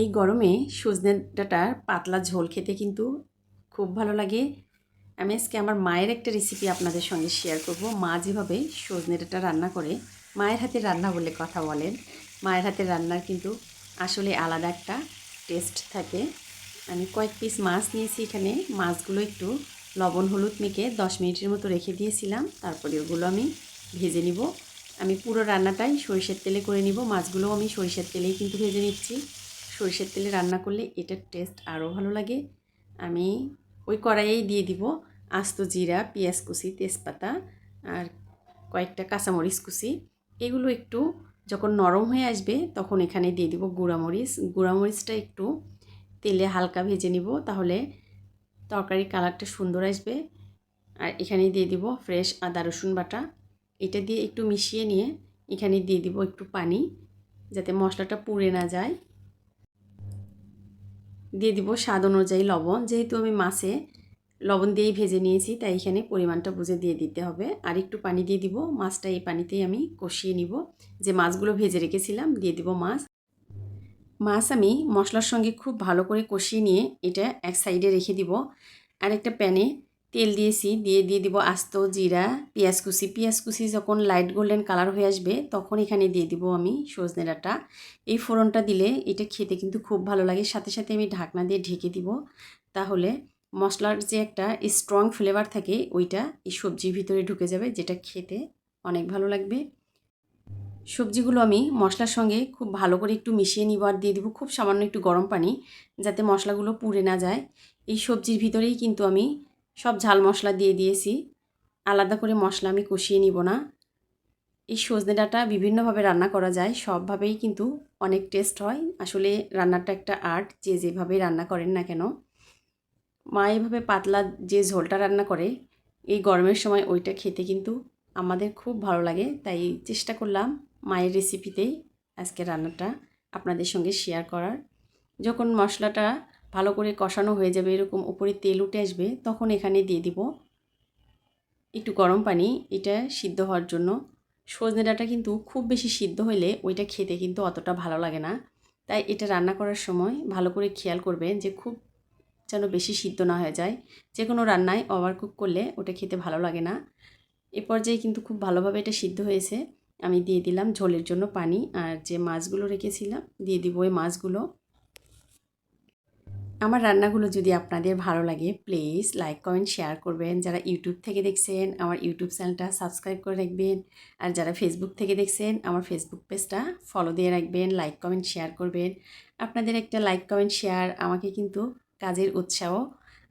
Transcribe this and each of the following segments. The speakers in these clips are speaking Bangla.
এই গরমে সজনে ডাঁটার পাতলা ঝোল খেতে কিন্তু খুব ভালো লাগে। আমি আজকে আমার মায়ের একটা রেসিপি আপনাদের সঙ্গে শেয়ার করব। মা যেভাবে সজনে ডাঁটা রান্না করে, মায়ের হাতে রান্না বলে কথা বলেন, মায়ের হাতে রান্নার কিন্তু আসলে আলাদা একটা টেস্ট থাকে। আমি কয়েক পিস মাছ নিয়েছি এখানে। মাছগুলো একটু লবণ হলুদ মেখে দশ মিনিটের মতো রেখে দিয়েছিলাম। তারপরে ওগুলো আমি ভেজে নিব। আমি পুরো রান্নাটাই সরিষার তেলে করে নিব। মাছগুলোও আমি সরিষার তেলেই কিন্তু ভেজে নিচ্ছি। সরিষার তেলে রান্না করলে এটার টেস্ট আরও ভালো লাগে। আমি ওই কড়াইয়েই দিয়ে দিব আস্ত জিরা, পেঁয়াজ কুচি, তেজপাতা আর কয়েকটা কাঁচামরিচ কুচি। এগুলো একটু যখন নরম হয়ে আসবে তখন এখানে দিয়ে দিব গুঁড়ামরিচ। গুঁড়ামরিচটা একটু তেলে হালকা ভেজে নিব তাহলে তরকারির কালারটা সুন্দর আসবে। আর এখানে দিয়ে দিব ফ্রেশ আদা, রসুন বাটা। এটা দিয়ে একটু মিশিয়ে নিয়ে এখানে দিয়ে দিব একটু পানি যাতে মশলাটা পুড়ে না যায়। দিয়ে দিব স্বাদ অনুযায়ী লবণ। যেহেতু আমি মাছে লবণ দিয়েই ভেজে নিয়েছি, তাই এখানে পরিমাণটা বুঝে দিয়ে দিতে হবে। আর একটু পানি দিয়ে দিব। মাছটা এই পানিতেই আমি কষিয়ে নিব। যে মাছগুলো ভেজে রেখেছিলাম, দিয়ে দিব মাছ। মাছ আমি মশলার সঙ্গে খুব ভালো করে কষিয়ে নিয়ে এটা এক সাইডে রেখে দিব। আর একটা প্যানে তেল দিয়েছি, দিয়ে দিয়ে দিব আস্ত জিরা, পেঁয়াজ কুচি। পেঁয়াজ কুচি যখন লাইট গোল্ডেন কালার হয়ে আসবে, তখন এখানে দিয়ে দিব আমি সজনে ডাঁটা। এই ফোড়নটা দিলে এটা খেতে কিন্তু খুব ভালো লাগে। সাথে সাথে আমি ঢাকনা দিয়ে ঢেকে দিব। তাহলে মশলার যে একটা স্ট্রং ফ্লেভার থাকে, ওইটা এই সবজির ভিতরে ঢুকে যাবে, যেটা খেতে অনেক ভালো লাগবে। সবজিগুলো আমি মশলার সঙ্গে খুব ভালো করে একটু মিশিয়ে নিব আর দিয়ে দিব খুব সামান্য একটু গরম পানি, যাতে মশলাগুলো পুড়ে না যায়। এই সবজির ভিতরেই কিন্তু আমি সব ঝাল মশলা দিয়ে দিয়েছি। আলাদা করে মশলা আমি কষিয়ে নিব না। এই সজনে ডাঁটা বিভিন্নভাবে রান্না করা যায়, সবভাবেই কিন্তু অনেক টেস্ট হয়। আসলে রান্নাটা একটা আর্ট যে যেভাবেই রান্না করেন না কেন। মা এইভাবে পাতলা যে ঝোলটা রান্না করে, এই গরমের সময় ওইটা খেতে কিন্তু আমাদের খুব ভালো লাগে। তাই চেষ্টা করলাম মায়ের রেসিপিতেই আজকে রান্নাটা আপনাদের সঙ্গে শেয়ার করার। যখন মশলাটা ভালো করে কষানো হয়ে যাবে, এরকম উপরে তেল উঠে আসবে, তখন এখানে দিয়ে দিব একটু গরম পানি। এটা সিদ্ধ হওয়ার জন্য। সজনে ডাঁটা কিন্তু খুব বেশি সিদ্ধ হলে ওইটা খেতে কিন্তু অতটা ভালো লাগে না। তাই এটা রান্না করার সময় ভালো করে খেয়াল করবেন যে খুব যেন বেশি সিদ্ধ না হয়ে যায়। যে কোনো রান্নায় ওভার কুক করলে ওটা খেতে ভালো লাগে না। এ পর্যায়ে কিন্তু খুব ভালোভাবে এটা সিদ্ধ হয়েছে। আমি দিয়ে দিলাম ঝোলের জন্য পানি, আর যে মাছগুলো রেখেছিলাম, দিয়ে দিব ওই মাছগুলো। আমার রান্নাগুলো যদি আপনাদের ভালো লাগে প্লিজ লাইক কমেন্ট শেয়ার করবেন। যারা ইউটিউব থেকে দেখছেন, আমার ইউটিউব চ্যানেলটা সাবস্ক্রাইব করে রাখবেন। আর যারা ফেসবুক থেকে দেখছেন, আমার ফেসবুক পেজটা ফলো দিয়ে রাখবেন লাইক কমেন্ট শেয়ার করবেন। আপনাদের একটা লাইক কমেন্ট শেয়ার আমাকে কিন্তু কাজের উৎসাহ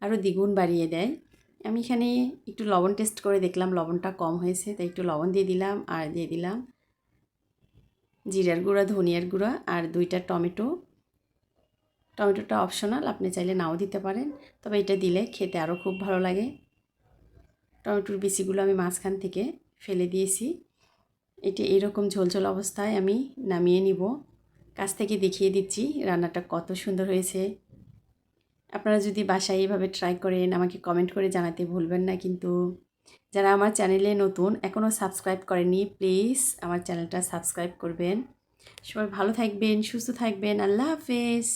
আরও দ্বিগুণ বাড়িয়ে দেয়। আমি এখানে একটু লবণ টেস্ট করে দেখলাম, লবণটা কম হয়েছে, তাই একটু লবণ দিয়ে দিলাম আর দিয়ে দিলাম জিরার গুঁড়া, ধনিয়ার গুঁড়া আর দুইটা টমেটো টমেটোটা অপশনাল আপনি চাইলে নাও দিতে পারেন। তবে এটা দিলে খেতে আরও খুব ভালো লাগে। টমেটোর বিচিগুলো আমি মাঝখান থেকে ফেলে দিয়েছি। এটা এরকম ঝোলঝোল অবস্থায় আমি নামিয়ে নিব। কাছ থেকে দেখিয়ে দিচ্ছি রান্নাটা কত সুন্দর হয়েছে। আপনারা যদি বাসায় এইভাবে ট্রাই করেন, আমাকে কমেন্ট করে জানাতে ভুলবেন না কিন্তু। যারা আমার চ্যানেলে নতুন এখনও সাবস্ক্রাইব করেনি প্লিজ আমার চ্যানেলটা সাবস্ক্রাইব করবেন। সবাই ভালো থাকবেন, সুস্থ থাকবেন, আল্লাহ হাফেজ।